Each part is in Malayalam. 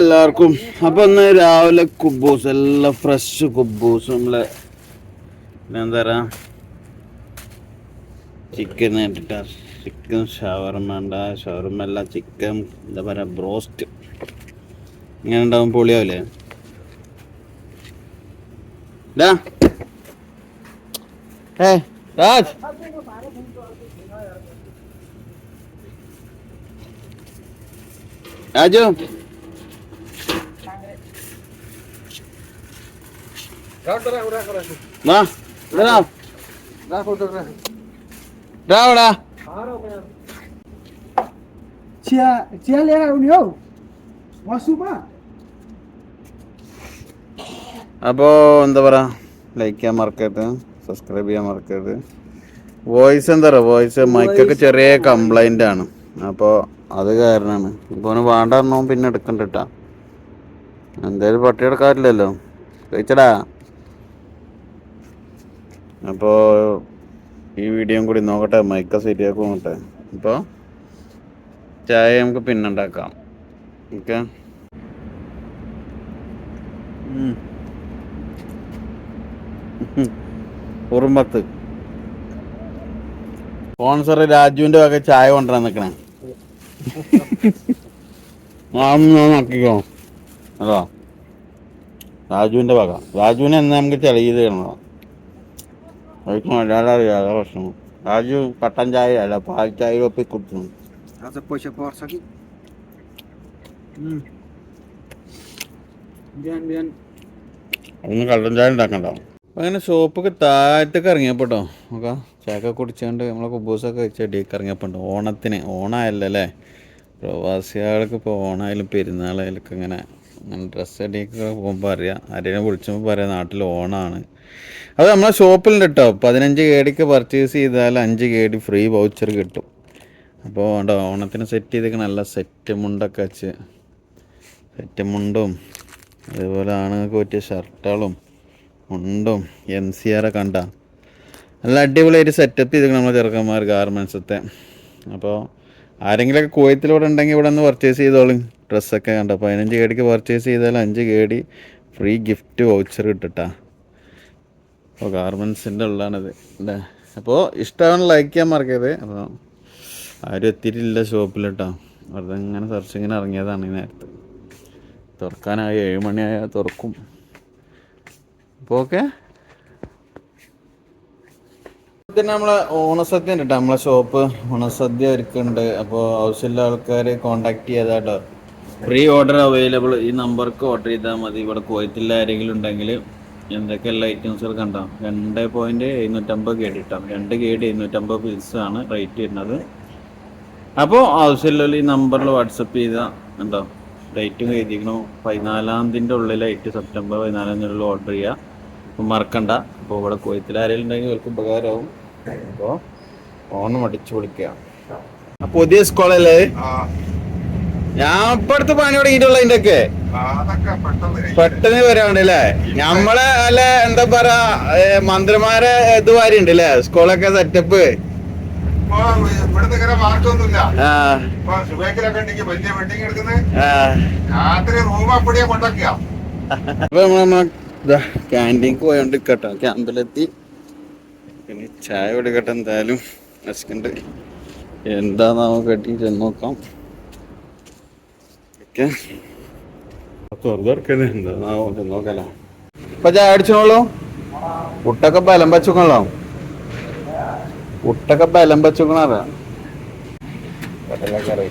എല്ലാവർക്കും. അപ്പൊ ഇന്ന് രാവിലെ കുബൂസ് എല്ലാം ഫ്രഷ് കുബൂസ് നമ്മളെ എന്താ പറയാ ചിക്കൻ ഇട്ടിട്ട ചിക്കൻ ഷവർമ ഉണ്ട് ഷവർമ അല്ല ചിക്കൻ എന്താ പറയാ ബ്രോസ്റ്റ് ഇങ്ങനെ ഉണ്ടാവും പൊളിയാവില്ലേ ഡാ. ഏ രാജ്. രാജു. വാ ഇതാ രാവടാ Chia chia lẽ união. Masuma. അപ്പോൾ എന്താ പറയുക ലൈക്ക് ചെയ്യാൻ മറക്കരുത് സബ്സ്ക്രൈബ് ചെയ്യാൻ മറക്കരുത്. വോയിസ് എന്താ പറയുക വോയിസ് മൈക്കൊക്കെ ചെറിയ കംപ്ലൈന്റ് ആണ്. അപ്പോൾ അത് കാരണമാണ് ഇപ്പോൾ ഒന്ന് വേണ്ട പറഞ്ഞോ പിന്നെ എടുക്കണ്ട കേട്ടാ എന്തായാലും പട്ടി എടുക്കാറില്ലല്ലോ കഴിച്ചടാ അപ്പോൾ ഈ വീഡിയോയും കൂടി നോക്കട്ടെ മൈക്ക ശരിയാക്കും നോക്കട്ടെ. അപ്പോൾ ചായ നമുക്ക് പിന്നെ ഉണ്ടാക്കാം. ഓക്കെ? ഉറുമ്പത്ത് സ്പോൺസർ രാജുവിന്റെ വക ചായ കൊണ്ടുവരാൻ നിൽക്കണേ നോക്കിക്കോ. അതോ. രാജുവിന്റെ ഭാഗം രാജുവിനെ എന്നാ നമുക്ക് ചെളിയത് ചെയ്ത് അതൊക്കെ മലയാളം അറിയാതെ പ്രശ്നം രാജു കട്ടൻ ചായ അല്ല പാൽ ചായ ഒപ്പി കുടിച്ചു Asa poxa porsa aqui. Hmm. Bian bian. ഒന്ന് കള്ളൻ ചായ ഉണ്ടാക്കണ്ടോ അങ്ങനെ ഷോപ്പൊക്കെ താഴത്തേക്ക് ഇറങ്ങിയപ്പോട്ടോ നോക്കാം ചായക്ക കുടിച്ചുകൊണ്ട് നമ്മളെ കുബൂസൊക്കെ വെച്ച് അടിയൊക്കെ ഇറങ്ങിയപ്പോണ്ട് ഓണത്തിന് ഓണമായല്ലോ അല്ലേ പ്രവാസികൾക്ക് ഇപ്പോൾ ഓണമായാലും പെരുന്നാളായാലൊക്കെ ഇങ്ങനെ അങ്ങനെ ഡ്രസ്സ് അടിയൊക്കെ പോകുമ്പോൾ അറിയാം ആരെയും വിളിച്ചപ്പോൾ പറയാം നാട്ടിൽ ഓണാണ്. അത് നമ്മളെ ഷോപ്പിലുണ്ട് കേട്ടോ പതിനഞ്ച് കേടിക്ക് പർച്ചേസ് ചെയ്താൽ അഞ്ച് കേടി ഫ്രീ വൗച്ചർ കിട്ടും. അപ്പോൾ വേണ്ട ഓണത്തിന് സെറ്റ് ചെയ്തൊക്കെ നല്ല സെറ്റ് മുണ്ടൊക്കെ വെച്ച്. സെറ്റ് മുണ്ടും അതേപോലെ ആണുങ്ങൾക്ക് പറ്റിയ ഷർട്ടുകളും മുണ്ടും എം സി ആറെ കണ്ട. നല്ല അടിപൊളിയായിട്ട് സെറ്റപ്പ് ചെയ്തിരിക്കണം നമ്മളെ ചെറുക്കന്മാർ ഗാർമെൻസത്തെ അപ്പോൾ ആരെങ്കിലുമൊക്കെ കുവൈത്തിലൂടെ ഉണ്ടെങ്കിൽ ഇവിടെ നിന്ന് പർച്ചേസ് ചെയ്തോളും. ഡ്രസ്സൊക്കെ കണ്ട? പതിനഞ്ച് കേടിക്ക് പർച്ചേസ് ചെയ്താൽ അഞ്ച് കേടി ഫ്രീ ഗിഫ്റ്റ് വൗച്ചർ കിട്ടട്ടാ. അപ്പോൾ ഗാർമെൻസിന്റെ ഉള്ളതാണിത് അല്ലേ? അപ്പോൾ ഇഷ്ടമാണ് ലൈക്ക് ചെയ്യാൻ മറക്കരുത്. അപ്പോൾ ആരും എത്തിയിട്ടില്ല ഷോപ്പിൽ കേട്ടോ വെറുതെ ഇങ്ങനെ സെർച്ച് ഇങ്ങനെ ഇറങ്ങിയതാണ് ഈ നേരത്ത്. തുറക്കാനായി ഏഴ് മണിയായാൽ തുറക്കും. അപ്പോൾ ഓക്കെ പിന്നെ നമ്മളെ ഓണസദ്യ ഉണ്ട് കേട്ടോ നമ്മളെ ഷോപ്പ് ഓണസദ്യ ഒരുക്കുന്നുണ്ട്. അപ്പോൾ ആവശ്യമുള്ള ആൾക്കാർ കോണ്ടാക്ട് ചെയ്താൽ ഫ്രീ ഓർഡർ അവൈലബിൾ ഈ നമ്പർക്ക് ഓർഡർ ചെയ്താൽ മതി. ഇവിടെ കോയത്തില്ല ആരെങ്കിലും ഉണ്ടെങ്കിൽ എന്തൊക്കെയുള്ള ഐറ്റംസുകൾ കണ്ടാം? രണ്ട് പോയിന്റ് എഴുന്നൂറ്റമ്പത് കേട് കിട്ടാം രണ്ട് കേടി എഴുന്നൂറ്റമ്പത് പീസ് ആണ് റേറ്റ് വരുന്നത്. അപ്പോൾ ആവശ്യമുള്ള ഈ നമ്പറിൽ വാട്സപ്പ് ചെയ്താൽ ഉണ്ടോ ഡേറ്റും എഴുതിക്കണു. പതിനാലാം തീയതിന്റെ ഉള്ളിലായിട്ട് സെപ്റ്റംബർ പതിനാലാം തീയതി ഉള്ളിൽ ഓർഡർ ചെയ്യുക അപ്പോൾ മറക്കണ്ട. അപ്പോൾ ഇവിടെ കോയത്തിൽ ആരെങ്കിലും ഉണ്ടെങ്കിൽ അവർക്ക് ഉപകാരമാവും. അപ്പോൾ ഓണം അടിച്ചു പൊളിക്കുക പുതിയ സ്കൂളല്ലേ ഞാൻ ഇപ്പൊ അടുത്ത് പണി തുടങ്ങിയിട്ടുള്ള ഇതിന്റെ ഒക്കെ പെട്ടെന്ന് വരാണ്ട് അല്ലേ നമ്മളെ അല്ല എന്താ പറയാ മന്ത്രിമാരെ ഇത് വാരിണ്ട് അല്ലേ സ്കൂളൊക്കെ സെറ്റപ്പ് ഇപ്പൊ ഇവിടുന്ന് ഇങ്ങനെ മാറ്റമൊന്നുമില്ല ആ. ഇപ്പൊ സുബേക്കിലൊക്കെ ഉണ്ടെങ്കിൽ വലിയ വെഡിങ് എടുക്കുന്നത് ആ. രാത്രി റൂം അപ്പടിയെ കൊണ്ടൊക്കെയ. അപ്പൊ നമ്മൾ ക്യാന്റീൻക്ക് പോയോണ്ട് കേട്ടോ ക്യാമ്പിലെത്തി. പിന്നെ ചായ കൊടുക്കട്ടെ എന്തായാലും. വിശക്കുണ്ട് എന്താന്നാവും കെട്ടി ചെന്ന് നോക്കാം. ഓക്കെ തുറന്നു എന്താന്നാവോ ചെന്ന് നോക്കല. ഇപ്പൊ ചായ അടിച്ചോളൂ പുട്ടൊക്കെ ബലം വെച്ചോളാം പുട്ടൊക്കെ ബലം കടലക്കറി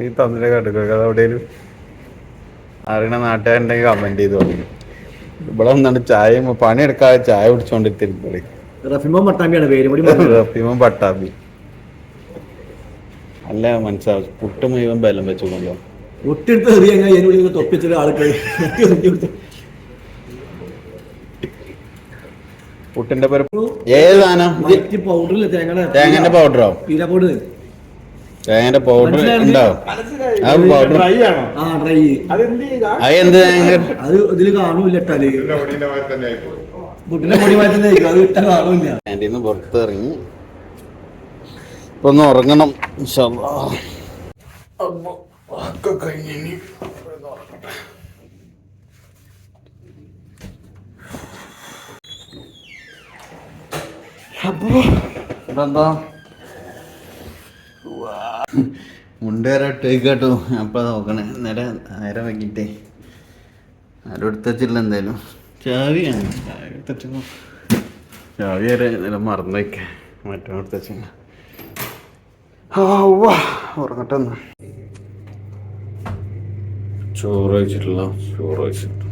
ഈ തന്നിട്ട് എവിടെയും അറിയണ നാട്ടുകാരുണ്ടെങ്കിൽ കമന്റ് ചെയ്തു ഇവിടെ വന്നിട്ട് ചായ പണിയെടുക്കാതെ ചായ കുടിച്ചോണ്ടിരിക്കുന്നത് റഫിമോ പട്ടാമ്പിയാണ് പേര് റഫിമോ പട്ടാമ്പി. അല്ല മനസ്സിലാവും പുട്ട് മുഴുവൻ ബലം വെച്ചുകൊണ്ടോ? ഒട്ടെടുത്ത് എറിയാൻ അതിനുള്ളിൽ തൊപ്പിച്ചിട്ട് ആൾക്ക് പുട്ടിന്റെ പേര് ഏത് സാധനം? തേങ്ങയുടെ തേങ്ങന്റെ പൗഡറോ പീര പൗഡർ തേങ്ങന്റെ പൗഡർ ഉണ്ടാവും. ഉണ്ടോ ആ പൗഡർ ആ ഡ്രൈ അത് എന്ത് തേങ്ങ അത് ഇതിൽ കാണൂല ക്യാന്റീന്ന് പുറത്തിറങ്ങി ഇപ്പൊ ഒന്ന് ഉറങ്ങണം. അപ്പൊ കഴിഞ്ഞ് ഒന്ന് ഇതെന്താ? മുണ്ടേറെ ഇട്ടേക്കാട്ടോ അപ്പൊ നോക്കണേ. നേരെ നേരെ വൈകിട്ടേ. ആരും എടുത്തച്ചില്ല എന്തായാലും. ചാവിയാണ് ചാവി എടുത്തിട്ട് ചാവി വരെ നേരം മറന്നു വയ്ക്കേ മറ്റോ എടുത്തച്ച ഉറങ്ങട്ടെ ഒന്ന് ചോറ് കഴിച്ചിട്ടില്ല. ചോറ് കഴിച്ചിട്ട്.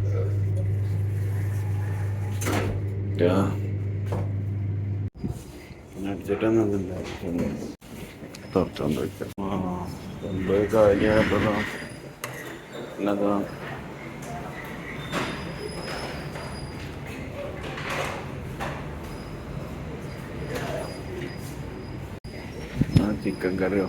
അടിച്ചിട്ടൊന്നും തുറച്ചോണ്ട് വയ്ക്കാം കൊണ്ടുപോയി കാര്യമായിട്ടതാ എന്നതാ? ചിക്കൻ കറിയോ?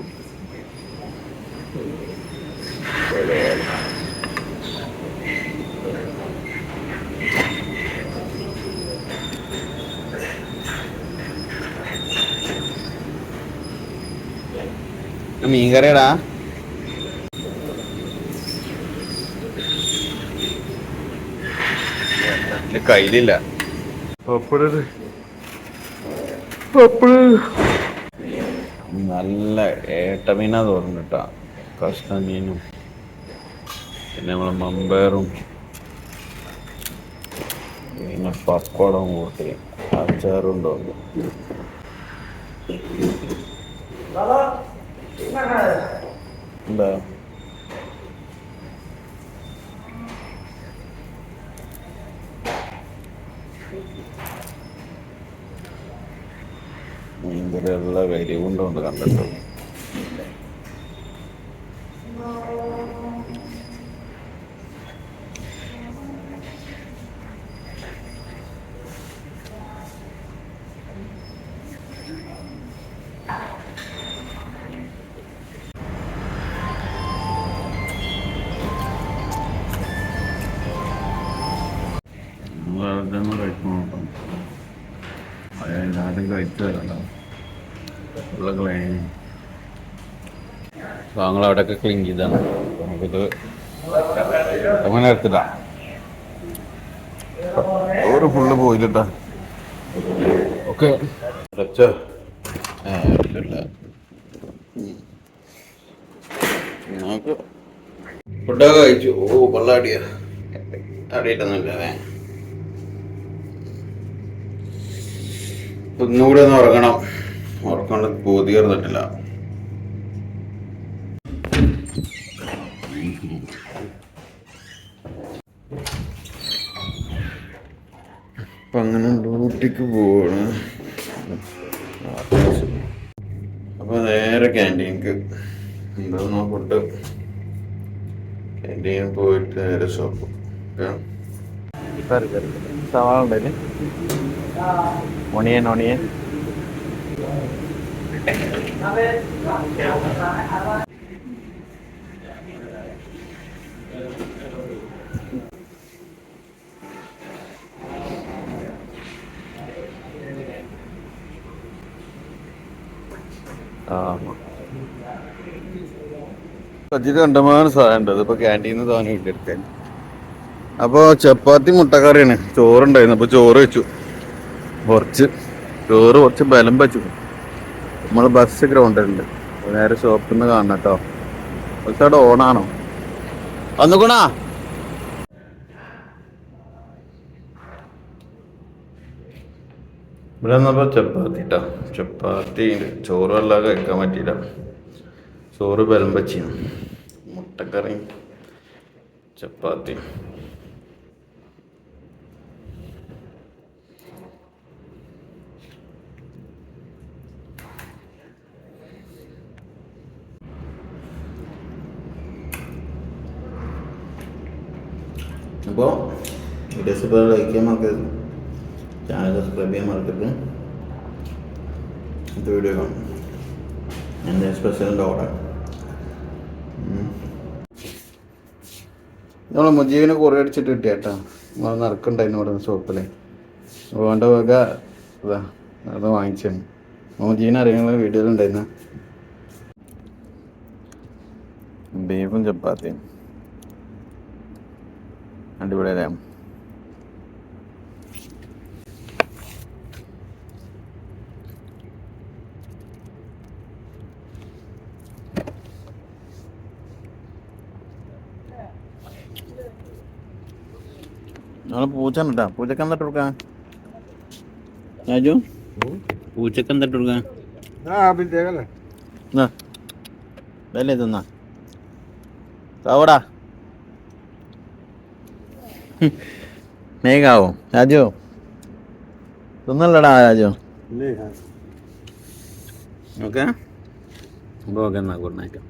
മീൻ കറിയടാ കയ്യിലില്ല. നല്ല ഏട്ടമീനാ തോന്നുന്നു കേട്ടാ. കഷ്ണ മീനും. പിന്നെ നമ്മളെ മമ്പയറും. പിന്നെ പക്കോടം കൂട്ടി. അച്ചാറും തോന്നുന്നു എന്താ? മീൻകറിയുള്ള കരിവുണ്ടോണ്ട് കണ്ടിട്ട് കഴിച്ചു തരണ്ടോ ഉള്ള ക്ലീൻ താങ്കൾ അവിടെയൊക്കെ ക്ലീൻ ചെയ്താണ് നമുക്കിത് അങ്ങനെ എടുത്തിട്ടാ ഒരു ഫുള്ള് പോയിട്ടാ ഓക്കെ ഫുഡൊക്കെ കഴിച്ചു. ഓ കൊള്ളാടിയ. അടിയിട്ടൊന്നുമില്ലേ ഒന്നുകൂടെ ഒന്ന് ഉറങ്ങണം. ഉറക്കൊണ്ട് പൂതി തീർന്നിട്ടില്ല. അങ്ങനെ ഡ്യൂട്ടിക്ക് പോവാണ്. അപ്പൊ നേരെ ക്യാന്റീൻക്ക്. എന്താ ഫുഡ്? ക്യാന്റീനിൽ പോയിട്ട് നേരെ ഷോപ്പ്. സവാള ഉണ്ടല്ലേ? Onion onion. സജിത് കണ്ടമാനം സാധനം ഉണ്ട് അതിപ്പോ ക്യാന്റീന്ന് സാധനം കിട്ടിയെടുക്കാൻ അപ്പൊ ചപ്പാത്തി മുട്ടക്കറിയാണ്. ചോറുണ്ടായിരുന്നു. അപ്പൊ ചോറ് വെച്ചു. കുറച്ച് ചോറ് കുറച്ച് ബലം വെച്ചു. നമ്മൾ ബസ് ഗ്രൗണ്ടിലുണ്ട് നേരെ ഷോപ്പിൽ നിന്ന് കാണണം കേട്ടോ ബസ് അവിടെ ഓണാണോ വന്നുകൂണാ ഇവിടെ വന്നപ്പോ ചപ്പാത്തി കേട്ടോ ചപ്പാത്തി ചോറ് വെള്ളം കഴിക്കാൻ പറ്റിയില്ല. ചോറ് ബലം വെച്ചിരുന്നു മുട്ടക്കറിയും ചപ്പാത്തി. അപ്പോൾ വീഡിയോസ് ഇപ്പോൾ ലൈക്ക് ചെയ്യാൻ മറക്കരുത്. ചാനൽ സബ്സ്ക്രൈബ് ചെയ്യാൻ മറക്കരുത്. അടുത്ത വീഡിയോ കാണും. എന്റെ സ്പെഷ്യൽ ഡോഡ് നമ്മളെ മുജീവിനെ കുറേ അടിച്ചിട്ട് കിട്ടിയാട്ടാ നമ്മൾ നടക്കണ്ടായിരുന്നു ഇവിടെ ഷോപ്പിൽ അവന്റെ വക ഇതാ അത് വാങ്ങിച്ചാണ് മോജീനെ അറിയാനുള്ള വീഡിയോയിലുണ്ടായിരുന്ന ബീഫും ചപ്പാത്തിയും. അടിപൊളിയല്ലേ? നമ്മളെ പൂച്ച കേട്ടാ പൂച്ചക്ക് എന്താ കൊടുക്കാൻ രാജു? പൂച്ചക്ക് എന്താ കൊടുക്കാൻ പിന്നെ എന്നാ വില തിന്നാ ചാവടാ മേഘാവോ രാജു. തിന്നല്ലടാ രാജു. ഓക്കെ. ഓക്കെ എന്നാ ഗുഡ് നൈറ്റ്.